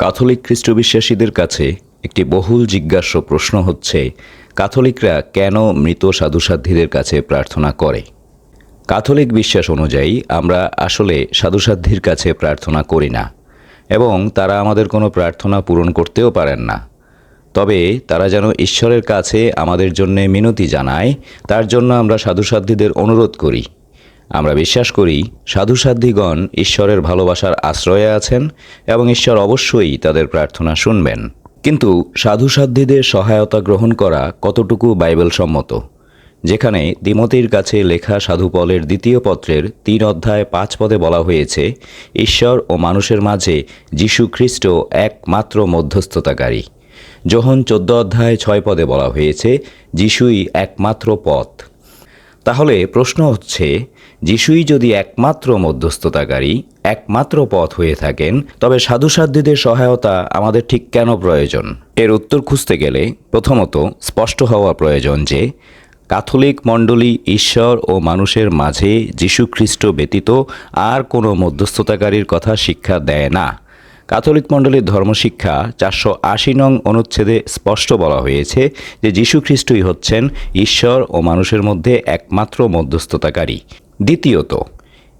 Catholic খ্রিস্টবিশ্বাসীদের কাছে একটি বহুল জিজ্ঞাস্য প্রশ্ন হচ্ছে ক্যাথলিকরা কেন মৃত সাধুসাধ্যীদের কাছে প্রার্থনা করে? ক্যাথলিক বিশ্বাস অনুযায়ী, আমরা আসলে সাধুসাধ্যীর কাছে প্রার্থনা করি না, এবং তারা আমাদের কোনো প্রার্থনা পূরণ করতেও পারেন না। তবে তারা যেন ঈশ্বরের কাছে আমাদের জন্য মিনতি জানায়, তার জন্য আমরা সাধুসাধ্যীদের অনুরোধ করি। আমরা বিশ্বাস করি সাধুসাধ্যীগণ ঈশ্বরের ভালোবাসার আশ্রয়ে আছেন এবং ঈশ্বর অবশ্যই তাদের প্রার্থনা শুনবেন। কিন্তু সাধুসাধ্যীদের সহায়তা গ্রহণ করা কতটুকু বাইবেল সম্মত যেখানে দিমতির কাছে লেখা সাধুপলের দ্বিতীয় পত্রের তিন অধ্যায় পাঁচ পদে বলা হয়েছে, ঈশ্বর ও মানুষের মাঝে যীশু খ্রিস্ট একমাত্র মধ্যস্থতাকারী। যোহন চোদ্দ অধ্যায় ছয় পদে বলা হয়েছে, যিশুই একমাত্র পথ। তাহলে প্রশ্ন হচ্ছে, যিশুই যদি একমাত্র মধ্যস্থতাকারী, একমাত্র পথ হয়ে থাকেন, তবে সাধুসাধ্যীদের সহায়তা আমাদের ঠিক কেন প্রয়োজন? এর উত্তর খুঁজতে গেলে প্রথমত স্পষ্ট হওয়া প্রয়োজন যে ক্যাথলিক মণ্ডলী ঈশ্বর ও মানুষের মাঝে যীশুখ্রিস্ট ব্যতীত আর কোনো মধ্যস্থতাকারীর কথা শিক্ষা দেয় না। ক্যাথলিক মণ্ডলীর ধর্মশিক্ষা চারশো আশি নং অনুচ্ছেদে স্পষ্ট বলা হয়েছে যে যীশুখ্রিস্টই হচ্ছেন ঈশ্বর ও মানুষের মধ্যে একমাত্র মধ্যস্থতাকারী। দ্বিতীয়ত,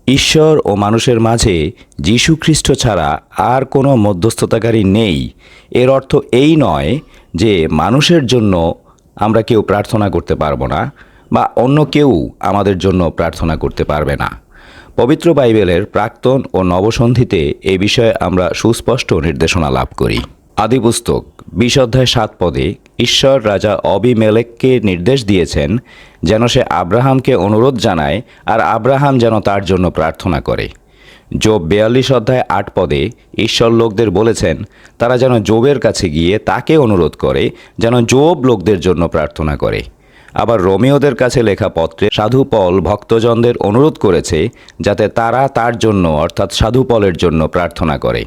ঈশ্বর ও মানুষের মাঝে যীশুখ্রিস্ট ছাড়া আর কোনো মধ্যস্থতাকারী নেই। এর অর্থ এই নয় যে মানুষের জন্য আমরা কেউ প্রার্থনা করতে পারব না বা অন্য কেউ আমাদের জন্য প্রার্থনা করতে পারবে না। পবিত্র বাইবেলের প্রাক্তন ও নবসন্ধিতে এ বিষয়ে আমরা সুস্পষ্ট নির্দেশনা লাভ করি। আদিপুস্তক বিশ অধ্যায় সাত পদে ঈশ্বর রাজা অবিমেলেককে নির্দেশ দিয়েছেন যেন সে আব্রাহামকে অনুরোধ জানায় আর আব্রাহাম যেন তার জন্য প্রার্থনা করে। জোব বেয়াল্লিশ অধ্যায় আট পদে ঈশ্বর লোকদের বলেছেন, তারা যেন জোবের কাছে গিয়ে তাকে অনুরোধ করে, যেন জোব লোকদের জন্য প্রার্থনা করে। আবার রোমিওদের কাছে লেখা পত্রে সাধু পল ভক্তজনদের অনুরোধ করেছে যাতে তারা তার জন্য, অর্থাৎ সাধু পলের জন্য প্রার্থনা করে।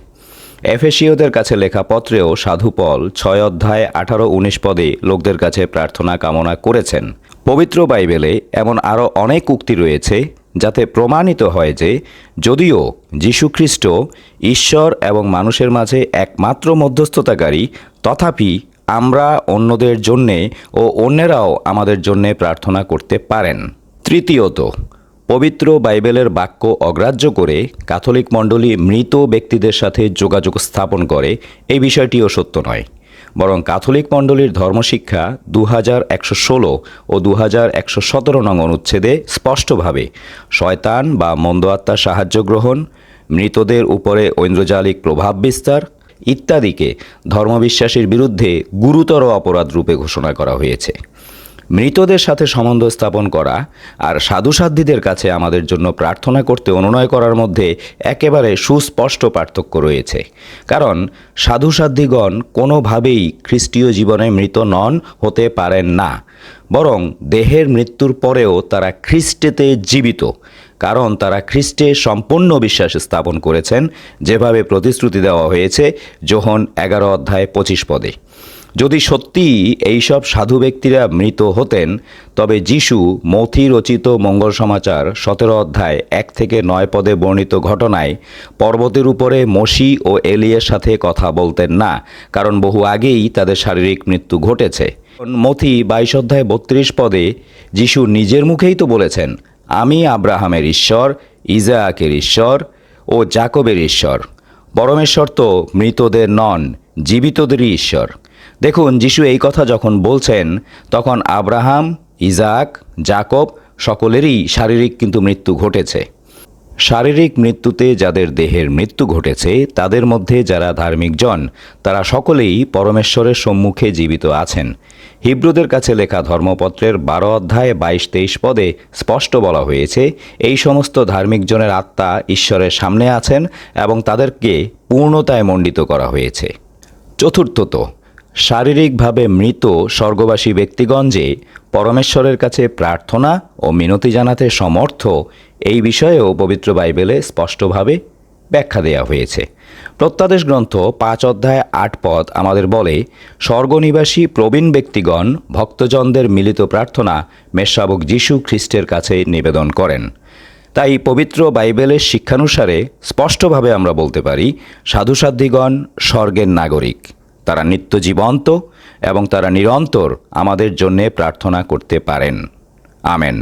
এফেসীয়দের কাছে লেখা পত্রেও সাধু পল ছয় অধ্যায় আঠারো উনিশ পদে লোকদের কাছে প্রার্থনা কামনা করেছেন। পবিত্র বাইবেলে এমন আরও অনেক উক্তি রয়েছে যাতে প্রমাণিত হয় যে যদিও যীশুখ্রিস্ট ঈশ্বর এবং মানুষের মাঝে একমাত্র মধ্যস্থতাকারী, তথাপি আমরা অন্যদের জন্যে ও অন্যেরাও আমাদের জন্যে প্রার্থনা করতে পারেন। তৃতীয়ত, পবিত্র বাইবেলের বাক্য অগ্রাহ্য করে ক্যাথলিক মণ্ডলী মৃত ব্যক্তিদের সাথে যোগাযোগ স্থাপন করে, এই বিষয়টিও সত্য নয়। বরং ক্যাথলিক মণ্ডলীর ধর্মশিক্ষা দু হাজার একশো ষোলো ও দু হাজার একশো সতেরো নং অনুচ্ছেদে স্পষ্টভাবে শয়তান বা মন্দ আত্মার সাহায্য গ্রহণ, মৃতদের উপরে ঐন্দ্রজালিক প্রভাব বিস্তার ইত্যাদিকে ধর্মবিশ্বাসের বিরুদ্ধে গুরুতর অপরাধ রূপে ঘোষণা করা হয়েছে। মৃতদের সাথে সম্বন্ধ স্থাপন করা আর সাধুসাধ্যীদের কাছে আমাদের জন্য প্রার্থনা করতে অনুনয় করার মধ্যে একেবারে সুস্পষ্ট পার্থক্য রয়েছে। কারণ সাধুসাধ্যীগণ কোনোভাবেই খ্রিস্টীয় জীবনে মৃত নন হতে পারেন না, বরং দেহের মৃত্যুর পরেও তারা খ্রিস্টেতে জীবিত। কারণ তারা খ্রিস্টে সম্পূর্ণ বিশ্বাস স্থাপন করেছেন, যেভাবে প্রতিশ্রুতি দেওয়া হয়েছে যোহন এগারো অধ্যায় পঁচিশ পদে। যদি সত্যি এইসব সাধু ব্যক্তিরা মৃত হতেন, তবে যিশু মথি রচিত মঙ্গল সমাচার সতেরো অধ্যায় এক থেকে নয় পদে বর্ণিত ঘটনায় পর্বতের উপরে মসি ও এলিয়ের সাথে কথা বলতেন না, কারণ বহু আগেই তাদের শারীরিক মৃত্যু ঘটেছে। মথি বাইশ অধ্যায় বত্রিশ পদে যিশু নিজের মুখেই তো বলেছেন আমি আব্রাহামের ঈশ্বর ইজাকের ঈশ্বর ও জাকবের ঈশ্বর। পরমেশ্বর তো মৃতদের নন, জীবিতদেরই ঈশ্বর। দেখুন, যিশু এই কথা যখন বলছেন, তখন আব্রাহাম ইজাক জাকব সকলেরই শারীরিক কিন্তু মৃত্যু ঘটেছে। শারীরিক মৃত্যুতে যাদের দেহের মৃত্যু ঘটেছে, তাদের মধ্যে যারা ধার্মিকজন, তারা সকলেই পরমেশ্বরের সম্মুখে জীবিত আছেন। হিব্রুদের কাছে লেখা ধর্মপত্রের বারো অধ্যায় বাইশ তেইশ পদে স্পষ্ট বলা হয়েছে, এই সমস্ত ধার্মিক জনের আত্মা ঈশ্বরের সামনে আছেন এবং তাদেরকে পূর্ণতায় মণ্ডিত করা হয়েছে। চতুর্থত, শারীরিকভাবে মৃত স্বর্গবাসী ব্যক্তিগণ যে পরমেশ্বরের কাছে প্রার্থনা ও মিনতি জানাতে সমর্থ, এই বিষয়েও পবিত্র বাইবেলে স্পষ্টভাবে ব্যাখ্যা দেওয়া হয়েছে। প্রত্যাদেশ গ্রন্থ পাঁচ অধ্যায় আট পদ আমাদের বলে, স্বর্গনিবাসী প্রবীণ ব্যক্তিগণ ভক্তজনদের মিলিত প্রার্থনা মেষশাবক যীশু খ্রিস্টের কাছে নিবেদন করেন। তাই পবিত্র বাইবেলের শিক্ষানুসারে স্পষ্টভাবে আমরা বলতে পারি, সাধুসাধ্বীগণ স্বর্গের নাগরিক। তারা নিত্য জীবন্ত এবং তারা নিরন্তর আমাদের জন্যে প্রার্থনা করতে পারেন। আমেন।